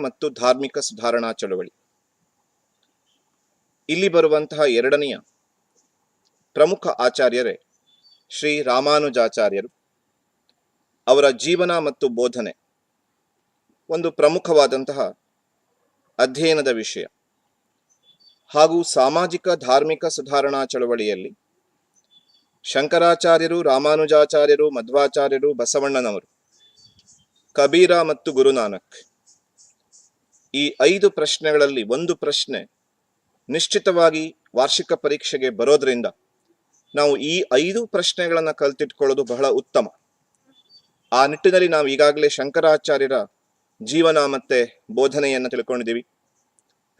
ಮತ್ತು ಧಾರ್ಮಿಕ ಸುಧಾರಣಾ ಚಳವಳಿ. ಇಲ್ಲಿ ಬರುವಂತಹ ಎರಡನೆಯ ಪ್ರಮುಖ ಆಚಾರ್ಯರೇ ಶ್ರೀ ರಾಮಾನುಜಾಚಾರ್ಯರು. ಅವರ ಜೀವನ ಮತ್ತು ಬೋಧನೆ ಒಂದು ಪ್ರಮುಖವಾದಂತಹ ಅಧ್ಯಯನದ ವಿಷಯ. ಹಾಗೂ ಸಾಮಾಜಿಕ ಧಾರ್ಮಿಕ ಸುಧಾರಣಾ ಚಳವಳಿಯಲ್ಲಿ ಶಂಕರಾಚಾರ್ಯರು, ರಾಮಾನುಜಾಚಾರ್ಯರು, ಮಧ್ವಾಚಾರ್ಯರು, ಬಸವಣ್ಣನವರು, ಕಬೀರ ಮತ್ತು ಗುರುನಾನಕ್ ಈ ಐದು ಪ್ರಶ್ನೆಗಳಲ್ಲಿ ಒಂದು ಪ್ರಶ್ನೆ ನಿಶ್ಚಿತವಾಗಿ ವಾರ್ಷಿಕ ಪರೀಕ್ಷೆಗೆ ಬರೋದ್ರಿಂದ ನಾವು ಈ ಐದು ಪ್ರಶ್ನೆಗಳನ್ನು ಕಲ್ತಿಟ್ಕೊಳ್ಳೋದು ಬಹಳ ಉತ್ತಮ. ಆ ನಿಟ್ಟಿನಲ್ಲಿ ನಾವು ಈಗಾಗಲೇ ಶಂಕರಾಚಾರ್ಯರ ಜೀವನ ಮತ್ತೆ ಬೋಧನೆಯನ್ನು ತಿಳ್ಕೊಂಡಿದ್ದೀವಿ.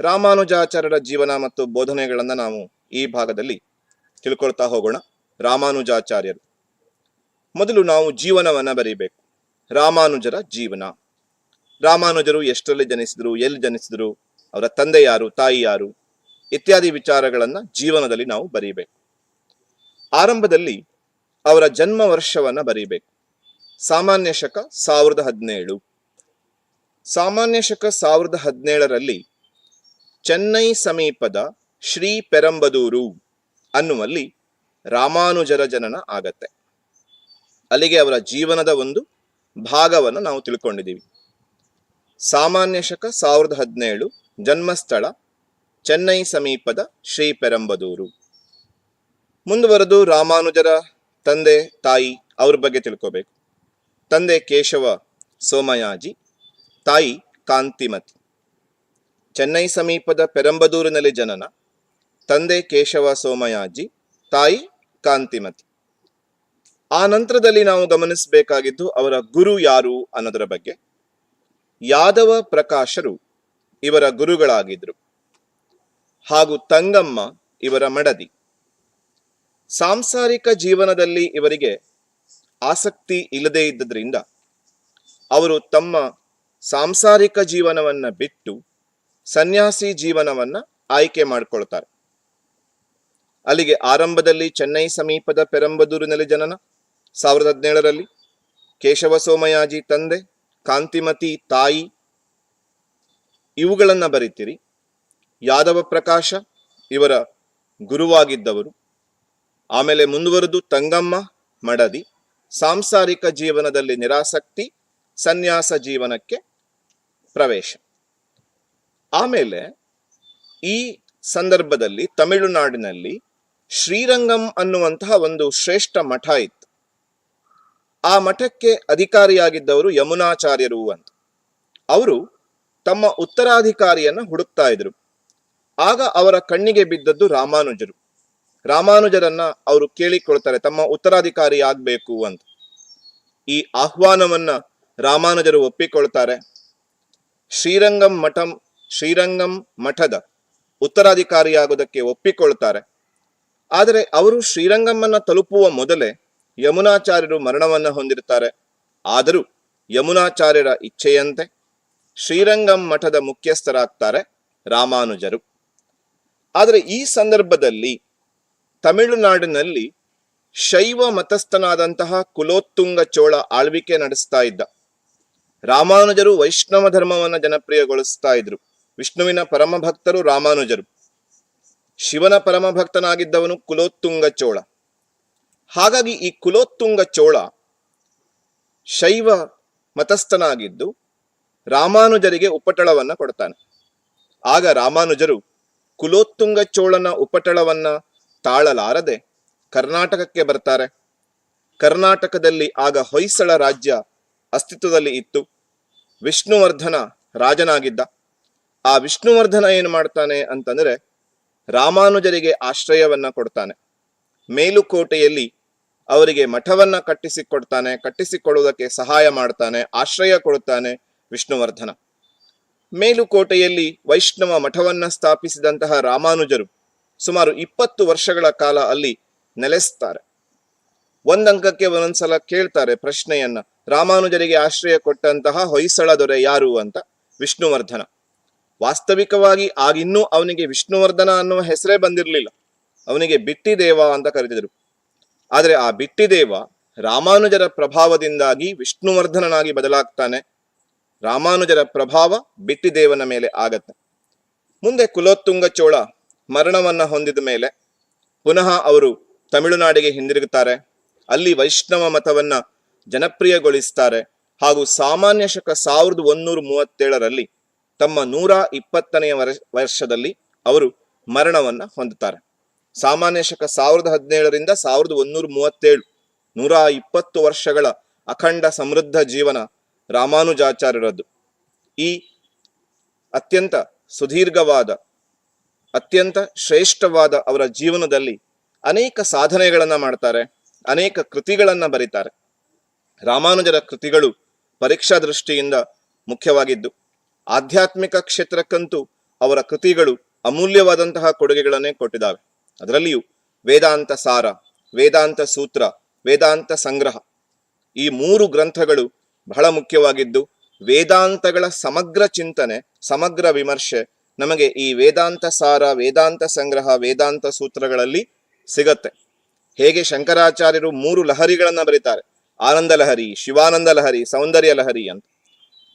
ರಾಮಾನುಜಾಚಾರ್ಯರ ಜೀವನ ಮತ್ತು ಬೋಧನೆಗಳನ್ನು ನಾವು ಈ ಭಾಗದಲ್ಲಿ ತಿಳ್ಕೊಳ್ತಾ ಹೋಗೋಣ. ರಾಮಾನುಜಾಚಾರ್ಯರು. ಮೊದಲು ನಾವು ಜೀವನವನ್ನು ಬರೀಬೇಕು. ರಾಮಾನುಜರ ಜೀವನ. ರಾಮಾನುಜರು ಎಷ್ಟರಲ್ಲಿ ಜನಿಸಿದ್ರು, ಎಲ್ಲಿ ಜನಿಸಿದ್ರು, ಅವರ ತಂದೆ ಯಾರು, ತಾಯಿ ಯಾರು, ಇತ್ಯಾದಿ ವಿಚಾರಗಳನ್ನ ಜೀವನದಲ್ಲಿ ನಾವು ಬರೀಬೇಕು. ಆರಂಭದಲ್ಲಿ ಅವರ ಜನ್ಮ ವರ್ಷವನ್ನ ಬರೀಬೇಕು. ಸಾಮಾನ್ಯ ಶಕ ಸಾವಿರದ ಹದಿನೇಳು. ಸಾಮಾನ್ಯ ಶಕ ಸಾವಿರದ ಹದಿನೇಳರಲ್ಲಿ ಚೆನ್ನೈ ಸಮೀಪದ ಶ್ರೀ ಪೆರಂಬದೂರು ಅನ್ನುವಲ್ಲಿ ರಾಮಾನುಜರ ಜನನ ಆಗತ್ತೆ. ಅಲ್ಲಿಗೆ ಅವರ ಜೀವನದ ಒಂದು ಭಾಗವನ್ನು ನಾವು ತಿಳ್ಕೊಂಡಿದ್ದೀವಿ. ಸಾಮಾನ್ಯ ಶಕ ಸಾವಿರದ ಹದಿನೇಳು, ಜನ್ಮಸ್ಥಳ, ಚೆನ್ನೈ ಸಮೀಪದ ಶ್ರೀ ಪೆರಂಬದೂರು. ಮುಂದುವರೆದು ರಾಮಾನುಜರ ತಂದೆ, ತಾಯಿ, ಅವ್ರ ಬಗ್ಗೆ ತಿಳ್ಕೋಬೇಕು. ತಂದೆ ಕೇಶವ ಸೋಮಯಾಜಿ, ತಾಯಿ ಕಾಂತಿಮತಿ. ಚೆನ್ನೈ ಸಮೀಪದ ಪೆರಂಬದೂರಿನಲ್ಲಿ ಜನನ, ತಂದೆ ಕೇಶವ ಸೋಮಯಾಜಿ, ತಾಯಿ ಕಾಂತಿಮತಿ. ಆ ನಂತರದಲ್ಲಿ ನಾವು ಗಮನಿಸಬೇಕಾಗಿದ್ದು ಅವರ ಗುರು ಯಾರು ಅನ್ನೋದರ ಬಗ್ಗೆ. ಯಾದವ ಪ್ರಕಾಶರು ಇವರ ಗುರುಗಳಾಗಿದ್ರು ಹಾಗೂ ತಂಗಮ್ಮ ಇವರ ಮಡದಿ. ಸಾಂಸಾರಿಕ ಜೀವನದಲ್ಲಿ ಇವರಿಗೆ ಆಸಕ್ತಿ ಇಲ್ಲದೇ ಇದ್ದದ್ರಿಂದ ಅವರು ತಮ್ಮ ಸಾಂಸಾರಿಕ ಜೀವನವನ್ನ ಬಿಟ್ಟು ಸನ್ಯಾಸಿ ಜೀವನವನ್ನ ಆಯ್ಕೆ ಮಾಡಿಕೊಳ್ತಾರೆ. ಅಲ್ಲಿಗೆ ಆರಂಭದಲ್ಲಿ ಚೆನ್ನೈ ಸಮೀಪದ ಪೆರಂಬದೂರಿನಲ್ಲಿ ಜನನ, ಸಾವಿರದ ಹದಿನೇಳರಲ್ಲಿ ಕೇಶವ ಸೋಮಯಾಜಿ ತಂದೆ ಕಾಂತಿಮತಿ, ತಾಯಿ, ಇವುಗಳನ್ನ ಬರಿತೀರಿ. ಯಾದವ ಪ್ರಕಾಶ ಇವರ ಗುರುವಾಗಿದ್ದವರು. ಆಮೇಲೆ ಮುಂದುವರೆದು ತಂಗಮ್ಮ, ಮಡದಿ, ಸಾಂಸಾರಿಕ ಜೀವನದಲ್ಲಿ ನಿರಾಸಕ್ತಿ, ಸನ್ಯಾಸ ಜೀವನಕ್ಕೆ ಪ್ರವೇಶ. ಆಮೇಲೆ ಈ ಸಂದರ್ಭದಲ್ಲಿ ತಮಿಳುನಾಡಿನಲ್ಲಿ ಶ್ರೀರಂಗಂ ಅನ್ನುವಂತಹ ಒಂದು ಶ್ರೇಷ್ಠ ಮಠ ಇತ್ತು. ಆ ಮಠಕ್ಕೆ ಅಧಿಕಾರಿಯಾಗಿದ್ದವರು ಯಮುನಾಚಾರ್ಯರು ಅಂತ. ಅವರು ತಮ್ಮ ಉತ್ತರಾಧಿಕಾರಿಯನ್ನ ಹುಡುಕ್ತಾ ಇದ್ರು. ಆಗ ಅವರ ಕಣ್ಣಿಗೆ ಬಿದ್ದದ್ದು ರಾಮಾನುಜರು. ರಾಮಾನುಜರನ್ನ ಅವರು ಕೇಳಿಕೊಳ್ತಾರೆ, ತಮ್ಮ ಉತ್ತರಾಧಿಕಾರಿ ಆಗ್ಬೇಕು ಅಂತ. ಈ ಆಹ್ವಾನವನ್ನ ರಾಮಾನುಜರು ಒಪ್ಪಿಕೊಳ್ತಾರೆ. ಶ್ರೀರಂಗಂ ಮಠಂ, ಶ್ರೀರಂಗಂ ಮಠದ ಉತ್ತರಾಧಿಕಾರಿಯಾಗುವುದಕ್ಕೆ ಒಪ್ಪಿಕೊಳ್ತಾರೆ. ಆದರೆ ಅವರು ಶ್ರೀರಂಗಮ್ಮನ್ನ ತಲುಪುವ ಮೊದಲೇ ಯಮುನಾಚಾರ್ಯರು ಮರಣವನ್ನು ಹೊಂದಿರುತ್ತಾರೆ. ಆದರೂ ಯಮುನಾಚಾರ್ಯರ ಇಚ್ಛೆಯಂತೆ ಶ್ರೀರಂಗಂ ಮಠದ ಮುಖ್ಯಸ್ಥರಾಗ್ತಾರೆ ರಾಮಾನುಜರು. ಆದರೆ ಈ ಸಂದರ್ಭದಲ್ಲಿ ತಮಿಳುನಾಡಿನಲ್ಲಿ ಶೈವ ಮತಸ್ಥನಾದಂತಹ ಕುಲೋತ್ತುಂಗ ಚೋಳ ಆಳ್ವಿಕೆ ನಡೆಸ್ತಾ ಇದ್ದ. ರಾಮಾನುಜರು ವೈಷ್ಣವ ಧರ್ಮವನ್ನು ಜನಪ್ರಿಯಗೊಳಿಸ್ತಾ ಇದ್ರು. ವಿಷ್ಣುವಿನ ಪರಮ ಭಕ್ತರು ರಾಮಾನುಜರು. ಶಿವನ ಪರಮ ಭಕ್ತನಾಗಿದ್ದವನು ಕುಲೋತ್ತುಂಗ ಚೋಳ. ಹಾಗಾಗಿ ಈ ಕುಲೋತ್ತುಂಗ ಚೋಳ ಶೈವ ಮತಸ್ಥನಾಗಿದ್ದು ರಾಮಾನುಜರಿಗೆ ಉಪಟಳವನ್ನ ಕೊಡ್ತಾನೆ. ಆಗ ರಾಮಾನುಜರು ಕುಲೋತ್ತುಂಗ ಚೋಳನ ಉಪಟಳವನ್ನ ತಾಳಲಾರದೆ ಕರ್ನಾಟಕಕ್ಕೆ ಬರ್ತಾರೆ. ಕರ್ನಾಟಕದಲ್ಲಿ ಆಗ ಹೊಯ್ಸಳ ರಾಜ್ಯ ಅಸ್ತಿತ್ವದಲ್ಲಿ ಇತ್ತು. ವಿಷ್ಣುವರ್ಧನ ರಾಜನಾಗಿದ್ದ. ಆ ವಿಷ್ಣುವರ್ಧನ ಏನು ಮಾಡ್ತಾನೆ ಅಂತಂದ್ರೆ ರಾಮಾನುಜರಿಗೆ ಆಶ್ರಯವನ್ನ ಕೊಡ್ತಾನೆ. ಮೇಲುಕೋಟೆಯಲ್ಲಿ ಅವರಿಗೆ ಮಠವನ್ನ ಕಟ್ಟಿಸಿಕೊಡ್ತಾನೆ ಕಟ್ಟಿಸಿಕೊಳ್ಳುವುದಕ್ಕೆ ಸಹಾಯ ಮಾಡ್ತಾನೆ, ಆಶ್ರಯ ಕೊಡುತ್ತಾನೆ ವಿಷ್ಣುವರ್ಧನ. ಮೇಲುಕೋಟೆಯಲ್ಲಿ ವೈಷ್ಣವ ಮಠವನ್ನ ಸ್ಥಾಪಿಸಿದಂತಹ ರಾಮಾನುಜರು ಸುಮಾರು ಇಪ್ಪತ್ತು ವರ್ಷಗಳ ಕಾಲ ಅಲ್ಲಿ ನೆಲೆಸ್ತಾರೆ. ಒಂದಂಕಕ್ಕೆ ಒಂದೊಂದ್ಸಲ ಕೇಳ್ತಾರೆ ಪ್ರಶ್ನೆಯನ್ನ, ರಾಮಾನುಜರಿಗೆ ಆಶ್ರಯ ಕೊಟ್ಟಂತಹ ಹೊಯ್ಸಳ ದೊರೆ ಯಾರು ಅಂತ ವಿಷ್ಣುವರ್ಧನ. ವಾಸ್ತವಿಕವಾಗಿ ಆಗಿನ್ನೂ ಅವನಿಗೆ ವಿಷ್ಣುವರ್ಧನ ಅನ್ನುವ ಹೆಸರೇ ಬಂದಿರಲಿಲ್ಲ. ಅವನಿಗೆ ಬಿಟ್ಟಿದೇವ ಅಂತ ಕರೆದಿದ್ರು ಆದರೆ ಆ ಬಿಟ್ಟಿದೇವ ರಾಮಾನುಜರ ಪ್ರಭಾವದಿಂದಾಗಿ ವಿಷ್ಣುವರ್ಧನನಾಗಿ ಬದಲಾಗ್ತಾನೆ. ರಾಮಾನುಜರ ಪ್ರಭಾವ ಬಿಟ್ಟಿದೇವನ ಮೇಲೆ ಆಗತ್ತೆ. ಮುಂದೆ ಕುಲೋತ್ತುಂಗ ಚೋಳ ಮರಣವನ್ನ ಹೊಂದಿದ ಮೇಲೆ ಪುನಃ ಅವರು ತಮಿಳುನಾಡಿಗೆ ಹಿಂದಿರುಗುತ್ತಾರೆ. ಅಲ್ಲಿ ವೈಷ್ಣವ ಮತವನ್ನ ಜನಪ್ರಿಯಗೊಳಿಸ್ತಾರೆ. ಹಾಗೂ ಸಾಮಾನ್ಯ ಶಕ ಸಾವಿರದ ಒಂದೂರ ಮೂವತ್ತೇಳರಲ್ಲಿ ತಮ್ಮ ನೂರ ಇಪ್ಪತ್ತನೆಯ ವರ- ವರ್ಷದಲ್ಲಿ ಅವರು ಮರಣವನ್ನ ಹೊಂದುತ್ತಾರೆ. ಸಾಮಾನ್ಯ ಶಕ ಸಾವಿರದ ಹದಿನೇಳರಿಂದ ಸಾವಿರದ ಒಂದೂರ ಮೂವತ್ತೇಳು, ನೂರ ಇಪ್ಪತ್ತು ವರ್ಷಗಳ ಅಖಂಡ ಸಮೃದ್ಧ ಜೀವನ ರಾಮಾನುಜಾಚಾರ್ಯರದ್ದು. ಈ ಅತ್ಯಂತ ಸುದೀರ್ಘವಾದ, ಅತ್ಯಂತ ಶ್ರೇಷ್ಠವಾದ ಅವರ ಜೀವನದಲ್ಲಿ ಅನೇಕ ಸಾಧನೆಗಳನ್ನ ಮಾಡ್ತಾರೆ, ಅನೇಕ ಕೃತಿಗಳನ್ನ ಬರೀತಾರೆ. ರಾಮಾನುಜರ ಕೃತಿಗಳು ಪರೀಕ್ಷಾ ದೃಷ್ಟಿಯಿಂದ ಮುಖ್ಯವಾಗಿದ್ದು, ಆಧ್ಯಾತ್ಮಿಕ ಕ್ಷೇತ್ರಕ್ಕಂತೂ ಅವರ ಕೃತಿಗಳು ಅಮೂಲ್ಯವಾದಂತಹ ಕೊಡುಗೆಗಳನ್ನೇ ಕೊಟ್ಟಿದ್ದಾವೆ. ಅದರಲ್ಲಿಯೂ ವೇದಾಂತ ಸಾರ, ವೇದಾಂತ ಸೂತ್ರ, ವೇದಾಂತ ಸಂಗ್ರಹ ಈ ಮೂರು ಗ್ರಂಥಗಳು ಬಹಳ ಮುಖ್ಯವಾಗಿದ್ದು ವೇದಾಂತಗಳ ಸಮಗ್ರ ಚಿಂತನೆ, ಸಮಗ್ರ ವಿಮರ್ಶೆ ನಮಗೆ ಈ ವೇದಾಂತ ಸಾರ, ವೇದಾಂತ ಸಂಗ್ರಹ, ವೇದಾಂತ ಸೂತ್ರಗಳಲ್ಲಿ ಸಿಗತ್ತೆ. ಹೇಗೆ ಶಂಕರಾಚಾರ್ಯರು ಮೂರು ಲಹರಿಗಳನ್ನ ಬರೀತಾರೆ, ಆನಂದ ಲಹರಿ, ಶಿವಾನಂದ ಲಹರಿ, ಸೌಂದರ್ಯ ಲಹರಿ ಅಂತ.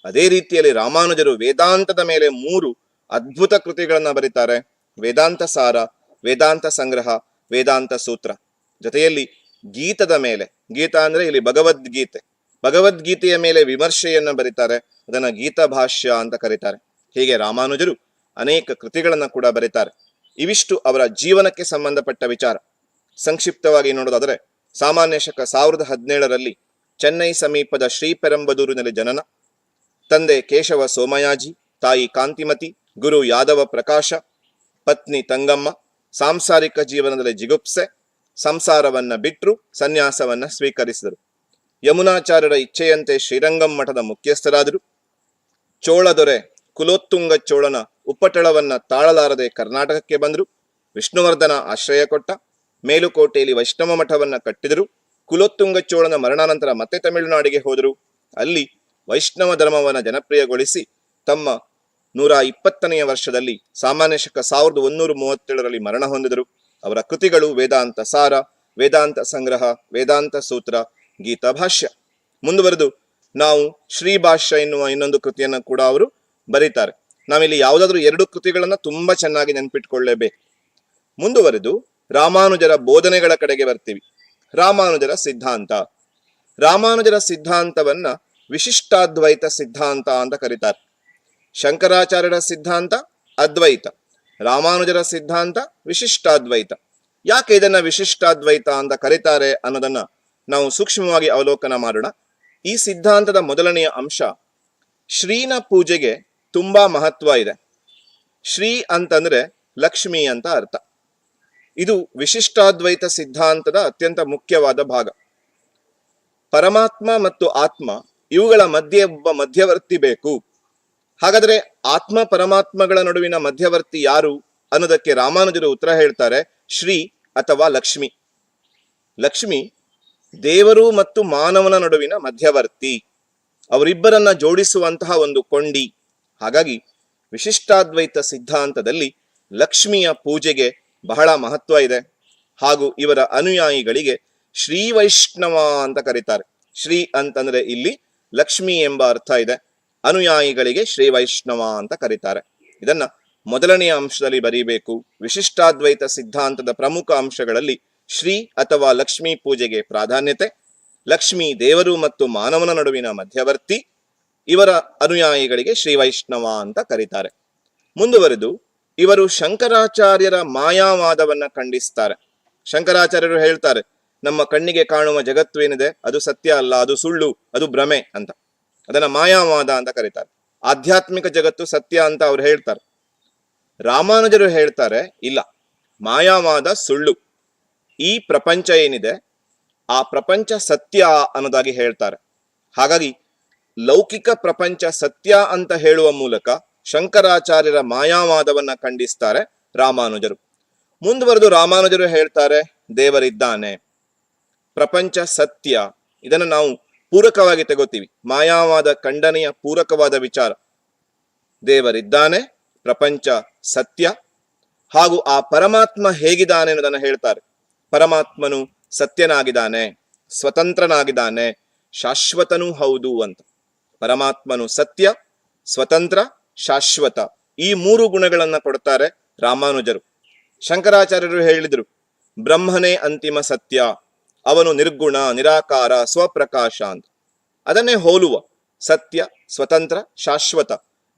ಅದೇ ರೀತಿಯಲ್ಲಿ ರಾಮಾನುಜರು ವೇದಾಂತದ ಮೇಲೆ ಮೂರು ಅದ್ಭುತ ಕೃತಿಗಳನ್ನ ಬರೀತಾರೆ. ವೇದಾಂತ ಸಾರ ವೇದಾಂತ ಸಂಗ್ರಹ, ವೇದಾಂತ ಸೂತ್ರ. ಜೊತೆಯಲ್ಲಿ ಗೀತದ ಮೇಲೆ, ಗೀತ ಅಂದ್ರೆ ಇಲ್ಲಿ ಭಗವದ್ಗೀತೆ. ಭಗವದ್ಗೀತೆಯ ಮೇಲೆ ವಿಮರ್ಶೆಯನ್ನು ಬರೀತಾರೆ, ಅದನ್ನ ಗೀತಾ ಭಾಷ್ಯ ಅಂತ ಕರೀತಾರೆ. ಹೀಗೆ ರಾಮಾನುಜರು ಅನೇಕ ಕೃತಿಗಳನ್ನ ಕೂಡ ಬರೀತಾರೆ. ಇವಿಷ್ಟು ಅವರ ಜೀವನಕ್ಕೆ ಸಂಬಂಧಪಟ್ಟ ವಿಚಾರ. ಸಂಕ್ಷಿಪ್ತವಾಗಿ ನೋಡೋದಾದರೆ, ಸಾಮಾನ್ಯ ಶಕ ಸಾವಿರದ ಹದಿನೇಳರಲ್ಲಿ ಚೆನ್ನೈ ಸಮೀಪದ ಶ್ರೀಪೆರಂಬದೂರಿನಲ್ಲಿ ಜನನ. ತಂದೆ ಕೇಶವ ಸೋಮಯಾಜಿ, ತಾಯಿ ಕಾಂತಿಮತಿ, ಗುರು ಯಾದವ ಪ್ರಕಾಶ, ಪತ್ನಿ ತಂಗಮ್ಮ ಸಾಂಸಾರಿಕ ಜೀವನದಲ್ಲಿ ಜಿಗುಪ್ಸೆ, ಸಂಸಾರವನ್ನ ಬಿಟ್ಟರು ಸನ್ಯಾಸವನ್ನ ಸ್ವೀಕರಿಸಿದರು. ಯಮುನಾಚಾರ್ಯರ ಇಚ್ಛೆಯಂತೆ ಶ್ರೀರಂಗಂ ಮಠದ ಮುಖ್ಯಸ್ಥರಾದರು. ಚೋಳ ದೊರೆ ಕುಲೋತ್ತುಂಗ ಚೋಳನ ಉಪಟಳವನ್ನ ತಾಳಲಾರದೆ ಕರ್ನಾಟಕಕ್ಕೆ ಬಂದರು. ವಿಷ್ಣುವರ್ಧನ ಆಶ್ರಯ ಕೊಟ್ಟ, ಮೇಲುಕೋಟೆಯಲ್ಲಿ ವೈಷ್ಣವ ಮಠವನ್ನ ಕಟ್ಟಿದರು. ಕುಲೋತ್ತುಂಗ ಚೋಳನ ಮರಣಾನಂತರ ಮತ್ತೆ ತಮಿಳುನಾಡಿಗೆ ಹೋದರು. ಅಲ್ಲಿ ವೈಷ್ಣವ ಧರ್ಮವನ್ನ ಜನಪ್ರಿಯಗೊಳಿಸಿ ತಮ್ಮ ನೂರ ಇಪ್ಪತ್ತನೆಯ ವರ್ಷದಲ್ಲಿ ಸಾಮಾನ್ಯ ಶಕ ಸಾವಿರದ ಒಂದೂರ ಮೂವತ್ತೇಳರಲ್ಲಿ ಮರಣ ಹೊಂದಿದರು. ಅವರ ಕೃತಿಗಳು ವೇದಾಂತ ಸಾರ, ವೇದಾಂತ ಸಂಗ್ರಹ, ವೇದಾಂತ ಸೂತ್ರ, ಗೀತಾ ಭಾಷ್ಯ. ಮುಂದುವರೆದು ನಾವು ಶ್ರೀ ಭಾಷ್ಯ ಎನ್ನುವ ಇನ್ನೊಂದು ಕೃತಿಯನ್ನು ಕೂಡ ಅವರು ಬರೀತಾರೆ. ನಾವಿಲ್ಲಿ ಯಾವುದಾದ್ರೂ ಎರಡು ಕೃತಿಗಳನ್ನ ತುಂಬಾ ಚೆನ್ನಾಗಿ ನೆನ್ಪಿಟ್ಕೊಳ್ಳೇಬೇಕು. ಮುಂದುವರೆದು ರಾಮಾನುಜರ ಬೋಧನೆಗಳ ಕಡೆಗೆ ಬರ್ತೀವಿ. ರಾಮಾನುಜರ ಸಿದ್ಧಾಂತ. ರಾಮಾನುಜರ ಸಿದ್ಧಾಂತವನ್ನ ವಿಶಿಷ್ಟಾದ್ವೈತ ಸಿದ್ಧಾಂತ ಅಂತ ಕರೀತಾರೆ. ಶಂಕರಾಚಾರ್ಯರ ಸಿದ್ಧಾಂತ ಅದ್ವೈತ, ರಾಮಾನುಜರ ಸಿದ್ಧಾಂತ ವಿಶಿಷ್ಟಾದ್ವೈತ. ಯಾಕೆ ಇದನ್ನ ವಿಶಿಷ್ಟಾದ್ವೈತ ಅಂತ ಕರೀತಾರೆ ಅನ್ನೋದನ್ನ ನಾವು ಸೂಕ್ಷ್ಮವಾಗಿ ಅವಲೋಕನ ಮಾಡೋಣ. ಈ ಸಿದ್ಧಾಂತದ ಮೊದಲನೆಯ ಅಂಶ ಶ್ರೀನ ಪೂಜೆಗೆ ತುಂಬಾ ಮಹತ್ವ ಇದೆ. ಶ್ರೀ ಅಂತಂದ್ರೆ ಲಕ್ಷ್ಮಿ ಅಂತ ಅರ್ಥ. ಇದು ವಿಶಿಷ್ಟಾದ್ವೈತ ಸಿದ್ಧಾಂತದ ಅತ್ಯಂತ ಮುಖ್ಯವಾದ ಭಾಗ. ಪರಮಾತ್ಮ ಮತ್ತು ಆತ್ಮ ಇವುಗಳ ಮಧ್ಯೆ ಒಬ್ಬ ಮಧ್ಯವರ್ತಿ ಬೇಕು. ಹಾಗಾದ್ರೆ ಆತ್ಮ ಪರಮಾತ್ಮಗಳ ನಡುವಿನ ಮಧ್ಯವರ್ತಿ ಯಾರು ಅನ್ನೋದಕ್ಕೆ ರಾಮಾನುಜರು ಉತ್ತರ ಹೇಳ್ತಾರೆ, ಶ್ರೀ ಅಥವಾ ಲಕ್ಷ್ಮಿ. ಲಕ್ಷ್ಮಿ ದೇವರು ಮತ್ತು ಮಾನವನ ನಡುವಿನ ಮಧ್ಯವರ್ತಿ. ಅವರಿಬ್ಬರನ್ನ ಜೋಡಿಸುವಂತಹ ಒಂದು ಕೊಂಡಿ. ಹಾಗಾಗಿ ವಿಶಿಷ್ಟಾದ್ವೈತ ಸಿದ್ಧಾಂತದಲ್ಲಿ ಲಕ್ಷ್ಮಿಯ ಪೂಜೆಗೆ ಬಹಳ ಮಹತ್ವ ಇದೆ. ಹಾಗೂ ಇವರ ಅನುಯಾಯಿಗಳಿಗೆ ಶ್ರೀ ವೈಷ್ಣವ ಅಂತ ಕರೀತಾರೆ. ಶ್ರೀ ಅಂತಂದ್ರೆ ಇಲ್ಲಿ ಲಕ್ಷ್ಮಿ ಎಂಬ ಅರ್ಥ ಇದೆ. ಅನುಯಾಯಿಗಳಿಗೆ ಶ್ರೀ ವೈಷ್ಣವ ಅಂತ ಕರೀತಾರೆ. ಇದನ್ನ ಮೊದಲನೆಯ ಅಂಶದಲ್ಲಿ ಬರೀಬೇಕು. ವಿಶಿಷ್ಟಾದ್ವೈತ ಸಿದ್ಧಾಂತದ ಪ್ರಮುಖ ಅಂಶಗಳಲ್ಲಿ ಶ್ರೀ ಅಥವಾ ಲಕ್ಷ್ಮೀ ಪೂಜೆಗೆ ಪ್ರಾಧಾನ್ಯತೆ, ಲಕ್ಷ್ಮಿ ದೇವರು ಮತ್ತು ಮಾನವನ ನಡುವಿನ ಮಧ್ಯವರ್ತಿ, ಇವರ ಅನುಯಾಯಿಗಳಿಗೆ ಶ್ರೀ ವೈಷ್ಣವ ಅಂತ ಕರೀತಾರೆ. ಮುಂದುವರೆದು ಇವರು ಶಂಕರಾಚಾರ್ಯರ ಮಾಯಾವಾದವನ್ನ ಖಂಡಿಸ್ತಾರೆ. ಶಂಕರಾಚಾರ್ಯರು ಹೇಳ್ತಾರೆ, ನಮ್ಮ ಕಣ್ಣಿಗೆ ಕಾಣುವ ಜಗತ್ತು ಏನಿದೆ? ಅದು ಸತ್ಯ ಅಲ್ಲ, ಅದು ಸುಳ್ಳು, ಅದು ಭ್ರಮೆ ಅಂತ. ಅದನ್ನ ಮಾಯಾವಾದ ಅಂತ ಕರೀತಾರೆ. ಆಧ್ಯಾತ್ಮಿಕ ಜಗತ್ತು ಸತ್ಯ ಅಂತ ಅವ್ರು ಹೇಳ್ತಾರೆ. ರಾಮಾನುಜರು ಹೇಳ್ತಾರೆ, ಇಲ್ಲ, ಮಾಯಾವಾದ ಸುಳ್ಳು. ಈ ಪ್ರಪಂಚ ಏನಿದೆ, ಆ ಪ್ರಪಂಚ ಸತ್ಯ ಅನ್ನೋದಾಗಿ ಹೇಳ್ತಾರೆ. ಹಾಗಾಗಿ ಲೌಕಿಕ ಪ್ರಪಂಚ ಸತ್ಯ ಅಂತ ಹೇಳುವ ಮೂಲಕ ಶಂಕರಾಚಾರ್ಯರ ಮಾಯಾವಾದವನ್ನ ಖಂಡಿಸ್ತಾರೆ ರಾಮಾನುಜರು. ಮುಂದುವರೆದು ರಾಮಾನುಜರು ಹೇಳ್ತಾರೆ, ದೇವರಿದ್ದಾನೆ. ಪ್ರಪಂಚ ಸತ್ಯ, ಇದನ್ನು ನಾವು ಪೂರಕವಾಗಿ ತಗೋತೀವಿ. ಮಾಯಾವಾದ ಖಂಡನೆಯ ಪೂರಕವಾದ ವಿಚಾರ. ದೇವರಿದ್ದಾನೆ, ಪ್ರಪಂಚ ಸತ್ಯ, ಹಾಗೂ ಆ ಪರಮಾತ್ಮ ಹೇಗಿದ್ದಾನೆ ಅನ್ನೋದನ್ನು ಹೇಳ್ತಾರೆ. ಪರಮಾತ್ಮನು ಸತ್ಯನಾಗಿದ್ದಾನೆ, ಸ್ವತಂತ್ರನಾಗಿದ್ದಾನೆ, ಶಾಶ್ವತನೂ ಹೌದು ಅಂತ. ಪರಮಾತ್ಮನು ಸತ್ಯ, ಸ್ವತಂತ್ರ, ಶಾಶ್ವತ. ಈ ಮೂರು ಗುಣಗಳನ್ನ ಕೊಡ್ತಾರೆ ರಾಮಾನುಜರು. ಶಂಕರಾಚಾರ್ಯರು ಹೇಳಿದರು, ಬ್ರಹ್ಮನೇ ಅಂತಿಮ ಸತ್ಯ. ಅವನು ನಿರ್ಗುಣ, ನಿರಾಕಾರ, ಸ್ವಪ್ರಕಾಶ ಅಂತ ಅದನ್ನೇ ಹೋಲುವ, ಸತ್ಯ, ಸ್ವತಂತ್ರ, ಶಾಶ್ವತ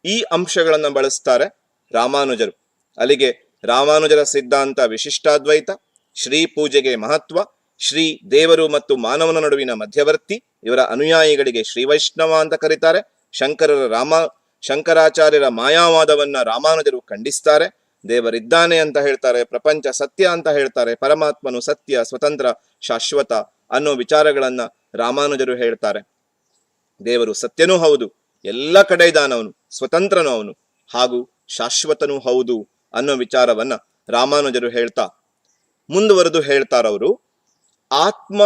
ಈ ಅಂಶಗಳನ್ನು ಬಳಸ್ತಾರೆ ರಾಮಾನುಜರು. ಅಲ್ಲಿಗೆ ರಾಮಾನುಜರ ಸಿದ್ಧಾಂತ ವಿಶಿಷ್ಟಾದ್ವೈತ, ಶ್ರೀ ಪೂಜೆಗೆ ಮಹತ್ವ, ಶ್ರೀ ದೇವರು ಮತ್ತು ಮಾನವನ ನಡುವಿನ ಮಧ್ಯವರ್ತಿ, ಇವರ ಅನುಯಾಯಿಗಳಿಗೆ ಶ್ರೀ ವೈಷ್ಣವ ಅಂತ ಕರೀತಾರೆ. ಶಂಕರರ ರಾಮ, ಶಂಕರಾಚಾರ್ಯರ ಮಾಯಾವಾದವನ್ನ ರಾಮಾನುಜರು ಖಂಡಿಸ್ತಾರೆ. ದೇವರಿದ್ದಾನೆ ಅಂತ ಹೇಳ್ತಾರೆ, ಪ್ರಪಂಚ ಸತ್ಯ ಅಂತ ಹೇಳ್ತಾರೆ, ಪರಮಾತ್ಮನು ಸತ್ಯ, ಸ್ವತಂತ್ರ, ಶಾಶ್ವತ ಅನ್ನೋ ವಿಚಾರಗಳನ್ನ ರಾಮಾನುಜರು ಹೇಳ್ತಾರೆ. ದೇವರು ಸತ್ಯನೂ ಹೌದು, ಎಲ್ಲ ಕಡೆ ಇದ್ದಾನವನು ಸ್ವತಂತ್ರನು ಅವನು, ಹಾಗೂ ಶಾಶ್ವತನೂ ಹೌದು ಅನ್ನೋ ವಿಚಾರವನ್ನ ರಾಮಾನುಜರು ಹೇಳ್ತಾ, ಮುಂದುವರೆದು ಹೇಳ್ತಾರವರು ಆತ್ಮ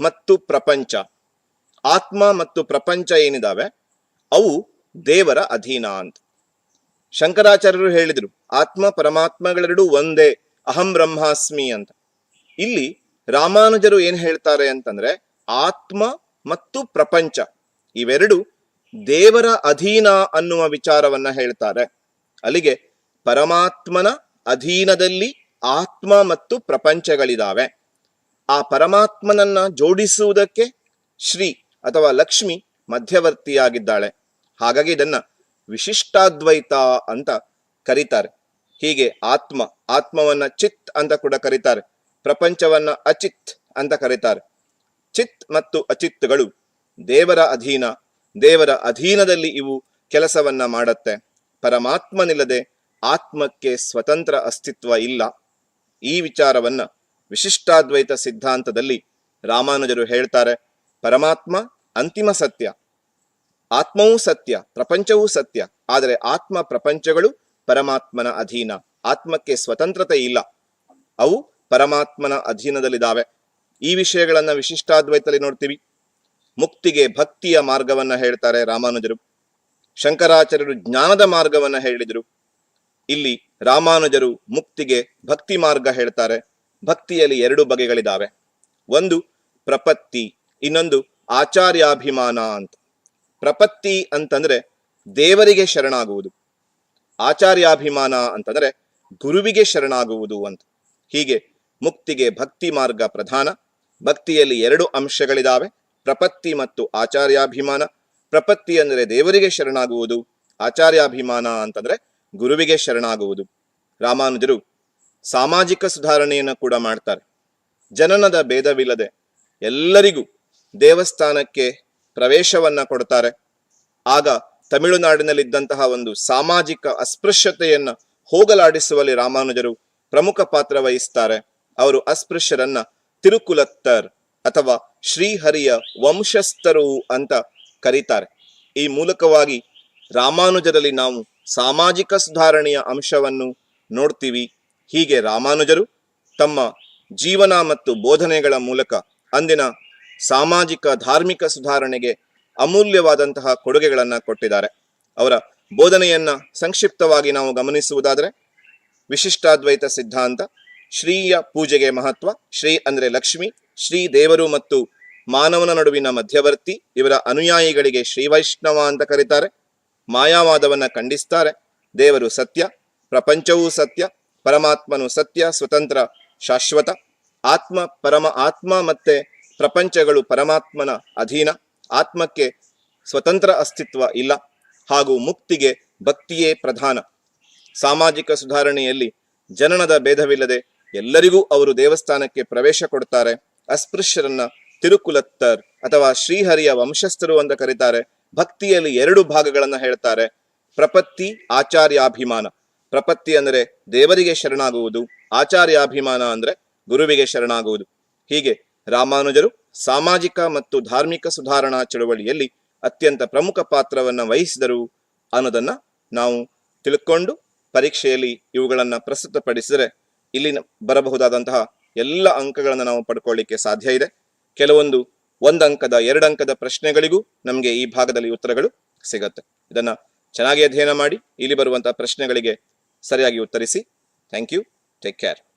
ಮತ್ತು ಪ್ರಪಂಚ, ಆತ್ಮ ಮತ್ತು ಪ್ರಪಂಚ ಏನಿದಾವೆ? ಅವು ದೇವರ ಅಧೀನ ಅಂತ. ಶಂಕರಾಚಾರ್ಯರು ಹೇಳಿದರು, ಆತ್ಮ ಪರಮಾತ್ಮಗಳೆರಡೂ ಒಂದೇ, ಅಹಂ ಬ್ರಹ್ಮಾಸ್ಮಿ ಅಂತ. ಇಲ್ಲಿ ರಾಮಾನುಜರು ಏನ್ ಹೇಳ್ತಾರೆ ಅಂತಂದ್ರೆ, ಆತ್ಮ ಮತ್ತು ಪ್ರಪಂಚ ಇವೆರಡು ದೇವರ ಅಧೀನ ಅನ್ನುವ ವಿಚಾರವನ್ನ ಹೇಳ್ತಾರೆ. ಅಲ್ಲಿಗೆ ಪರಮಾತ್ಮನ ಅಧೀನದಲ್ಲಿ ಆತ್ಮ ಮತ್ತು ಪ್ರಪಂಚಗಳಿದಾವೆ. ಆ ಪರಮಾತ್ಮನನ್ನ ಜೋಡಿಸುವುದಕ್ಕೆ ಶ್ರೀ ಅಥವಾ ಲಕ್ಷ್ಮಿ ಮಧ್ಯವರ್ತಿಯಾಗಿದ್ದಾಳೆ. ಹಾಗಾಗಿ ಇದನ್ನ ವಿಶಿಷ್ಟಾದ್ವೈತ ಅಂತ ಕರೀತಾರೆ. ಹೀಗೆ ಆತ್ಮ, ಆತ್ಮವನ್ನ ಚಿತ್ ಅಂತ ಕೂಡ ಕರೀತಾರೆ. ಪ್ರಪಂಚವನ್ನ ಅಚಿತ್ ಅಂತ ಕರೀತಾರೆ. ಚಿತ್ ಮತ್ತು ಅಚಿತ್ಗಳು ದೇವರ ಅಧೀನ, ದೇವರ ಅಧೀನದಲ್ಲಿ ಇವು ಕೆಲಸವನ್ನ ಮಾಡತ್ತೆ. ಪರಮಾತ್ಮನಿಲ್ಲದೆ ಆತ್ಮಕ್ಕೆ ಸ್ವತಂತ್ರ ಅಸ್ತಿತ್ವ ಇಲ್ಲ. ಈ ವಿಚಾರವನ್ನ ವಿಶಿಷ್ಟಾದ್ವೈತ ಸಿದ್ಧಾಂತದಲ್ಲಿ ರಾಮಾನುಜರು ಹೇಳ್ತಾರೆ. ಪರಮಾತ್ಮ ಅಂತಿಮ ಸತ್ಯ. ಆತ್ಮವೂ ಸತ್ಯ, ಪ್ರಪಂಚವೂ ಸತ್ಯ. ಆದರೆ ಆತ್ಮ ಪ್ರಪಂಚಗಳು ಪರಮಾತ್ಮನ ಅಧೀನ. ಆತ್ಮಕ್ಕೆ ಸ್ವತಂತ್ರತೆ ಇಲ್ಲ. ಅವು ಪರಮಾತ್ಮನ ಅಧೀನದಲ್ಲಿದ್ದಾವೆ. ಈ ವಿಷಯಗಳನ್ನ ವಿಶಿಷ್ಟಾದ್ವೈತದಲ್ಲಿ ನೋಡ್ತೀವಿ. ಮುಕ್ತಿಗೆ ಭಕ್ತಿಯ ಮಾರ್ಗವನ್ನ ಹೇಳ್ತಾರೆ ರಾಮಾನುಜರು. ಶಂಕರಾಚಾರ್ಯರು ಜ್ಞಾನದ ಮಾರ್ಗವನ್ನ ಹೇಳಿದರು. ಇಲ್ಲಿ ರಾಮಾನುಜರು ಮುಕ್ತಿಗೆ ಭಕ್ತಿ ಮಾರ್ಗ ಹೇಳ್ತಾರೆ. ಭಕ್ತಿಯಲ್ಲಿ ಎರಡು ಬಗೆಗಳಿದ್ದಾವೆ. ಒಂದು ಪ್ರಪತ್ತಿ, ಇನ್ನೊಂದು ಆಚಾರ್ಯಾಭಿಮಾನ ಅಂತ. ಪ್ರಪತ್ತಿ ಅಂತಂದ್ರೆ ದೇವರಿಗೆ ಶರಣಾಗುವುದು. ಆಚಾರ್ಯಾಭಿಮಾನ ಅಂತಂದ್ರೆ ಗುರುವಿಗೆ ಶರಣಾಗುವುದು ಅಂತ. ಹೀಗೆ ಮುಕ್ತಿಗೆ ಭಕ್ತಿ ಮಾರ್ಗ ಪ್ರಧಾನ. ಭಕ್ತಿಯಲ್ಲಿ ಎರಡು ಅಂಶಗಳಿದಾವೆ. ಪ್ರಪತ್ತಿ ಮತ್ತು ಆಚಾರ್ಯಾಭಿಮಾನ. ಪ್ರಪತ್ತಿ ಅಂದರೆ ದೇವರಿಗೆ ಶರಣಾಗುವುದು. ಆಚಾರ್ಯಾಭಿಮಾನ ಅಂತಂದ್ರೆ ಗುರುವಿಗೆ ಶರಣಾಗುವುದು. ರಾಮಾನುಜರು ಸಾಮಾಜಿಕ ಸುಧಾರಣೆಯನ್ನು ಕೂಡ ಮಾಡ್ತಾರೆ. ಜನನದ ಭೇದವಿಲ್ಲದೆ ಎಲ್ಲರಿಗೂ ದೇವಸ್ಥಾನಕ್ಕೆ ಪ್ರವೇಶವನ್ನ ಕೊಡ್ತಾರೆ. ಆಗ ತಮಿಳುನಾಡಿನಲ್ಲಿದ್ದಂತಹ ಒಂದು ಸಾಮಾಜಿಕ ಅಸ್ಪೃಶ್ಯತೆಯನ್ನ ಹೋಗಲಾಡಿಸುವಲ್ಲಿ ರಾಮಾನುಜರು ಪ್ರಮುಖ ಪಾತ್ರ ವಹಿಸ್ತಾರೆ. ಅವರು ಅಸ್ಪೃಶ್ಯರನ್ನ ತಿರುಕುಲತ್ತರ್ ಅಥವಾ ಶ್ರೀಹರಿಯ ವಂಶಸ್ಥರು ಅಂತ ಕರೀತಾರೆ. ಈ ಮೂಲಕವಾಗಿ ರಾಮಾನುಜರಲ್ಲಿ ನಾವು ಸಾಮಾಜಿಕ ಸುಧಾರಣೆಯ ಅಂಶವನ್ನು ನೋಡ್ತೀವಿ. ಹೀಗೆ ರಾಮಾನುಜರು ತಮ್ಮ ಜೀವನ ಮತ್ತು ಬೋಧನೆಗಳ ಮೂಲಕ ಅಂದಿನ ಸಾಮಾಜಿಕ, ಧಾರ್ಮಿಕ ಸುಧಾರಣೆಗೆ ಅಮೂಲ್ಯವಾದಂತಹ ಕೊಡುಗೆಗಳನ್ನ ಕೊಟ್ಟಿದ್ದಾರೆ. ಅವರ ಬೋಧನೆಯನ್ನ ಸಂಕ್ಷಿಪ್ತವಾಗಿ ನಾವು ಗಮನಿಸುವುದಾದ್ರೆ, ವಿಶಿಷ್ಟಾದ್ವೈತ ಸಿದ್ಧಾಂತ, ಶ್ರೀಯ ಪೂಜೆಗೆ ಮಹತ್ವ, ಶ್ರೀ ಅಂದ್ರೆ ಲಕ್ಷ್ಮಿ, ಶ್ರೀ ದೇವರು ಮತ್ತು ಮಾನವನ ನಡುವಿನ ಮಧ್ಯವರ್ತಿ, ಇವರ ಅನುಯಾಯಿಗಳಿಗೆ ಶ್ರೀ ವೈಷ್ಣವ ಅಂತ ಕರೀತಾರೆ. ಮಾಯಾವಾದವನ್ನ ಖಂಡಿಸ್ತಾರೆ. ದೇವರು ಸತ್ಯ, ಪ್ರಪಂಚವೂ ಸತ್ಯ, ಪರಮಾತ್ಮನು ಸತ್ಯ, ಸ್ವತಂತ್ರ, ಶಾಶ್ವತ, ಆತ್ಮ, ಪರಮ ಆತ್ಮ ಮತ್ತೆ ಪ್ರಪಂಚಗಳು ಪರಮಾತ್ಮನ ಅಧೀನ, ಆತ್ಮಕ್ಕೆ ಸ್ವತಂತ್ರ ಅಸ್ತಿತ್ವ ಇಲ್ಲ ಹಾಗೂ ಮುಕ್ತಿಗೆ ಭಕ್ತಿಯೇ ಪ್ರಧಾನ. ಸಾಮಾಜಿಕ ಸುಧಾರಣೆಯಲ್ಲಿ ಜನನದ ಭೇದವಿಲ್ಲದೆ ಎಲ್ಲರಿಗೂ ಅವರು ದೇವಸ್ಥಾನಕ್ಕೆ ಪ್ರವೇಶ ಕೊಡ್ತಾರೆ. ಅಸ್ಪೃಶ್ಯರನ್ನ ತಿರುಕುಲತ್ತರ್ ಅಥವಾ ಶ್ರೀಹರಿಯ ವಂಶಸ್ಥರು ಅಂತ ಕರೀತಾರೆ. ಭಕ್ತಿಯಲ್ಲಿ ಎರಡು ಭಾಗಗಳನ್ನ ಹೇಳ್ತಾರೆ. ಪ್ರಪತ್ತಿ, ಆಚಾರ್ಯಾಭಿಮಾನ. ಪ್ರಪತ್ತಿ ಅಂದರೆ ದೇವರಿಗೆ ಶರಣಾಗುವುದು, ಆಚಾರ್ಯಾಭಿಮಾನ ಅಂದ್ರೆ ಗುರುವಿಗೆ ಶರಣಾಗುವುದು. ಹೀಗೆ ರಾಮಾನುಜರು ಸಾಮಾಜಿಕ ಮತ್ತು ಧಾರ್ಮಿಕ ಸುಧಾರಣಾ ಚಳವಳಿಯಲ್ಲಿ ಅತ್ಯಂತ ಪ್ರಮುಖ ಪಾತ್ರವನ್ನು ವಹಿಸಿದರು ಅನ್ನೋದನ್ನ ನಾವು ತಿಳ್ಕೊಂಡು ಪರೀಕ್ಷೆಯಲ್ಲಿ ಇವುಗಳನ್ನು ಪ್ರಸ್ತುತಪಡಿಸಿದರೆ ಇಲ್ಲಿ ಬರಬಹುದಾದಂತಹ ಎಲ್ಲ ಅಂಕಗಳನ್ನು ನಾವು ಪಡ್ಕೊಳ್ಳಿಕ್ಕೆ ಸಾಧ್ಯ ಇದೆ. ಕೆಲವೊಂದು ಒಂದು ಅಂಕದ, ಎರಡು ಅಂಕದ ಪ್ರಶ್ನೆಗಳಿಗೂ ನಮಗೆ ಈ ಭಾಗದಲ್ಲಿ ಉತ್ತರಗಳು ಸಿಗುತ್ತೆ. ಇದನ್ನ ಚೆನ್ನಾಗಿ ಅಧ್ಯಯನ ಮಾಡಿ, ಇಲ್ಲಿ ಬರುವಂತಹ ಪ್ರಶ್ನೆಗಳಿಗೆ ಸರಿಯಾಗಿ ಉತ್ತರಿಸಿ. Thank you take care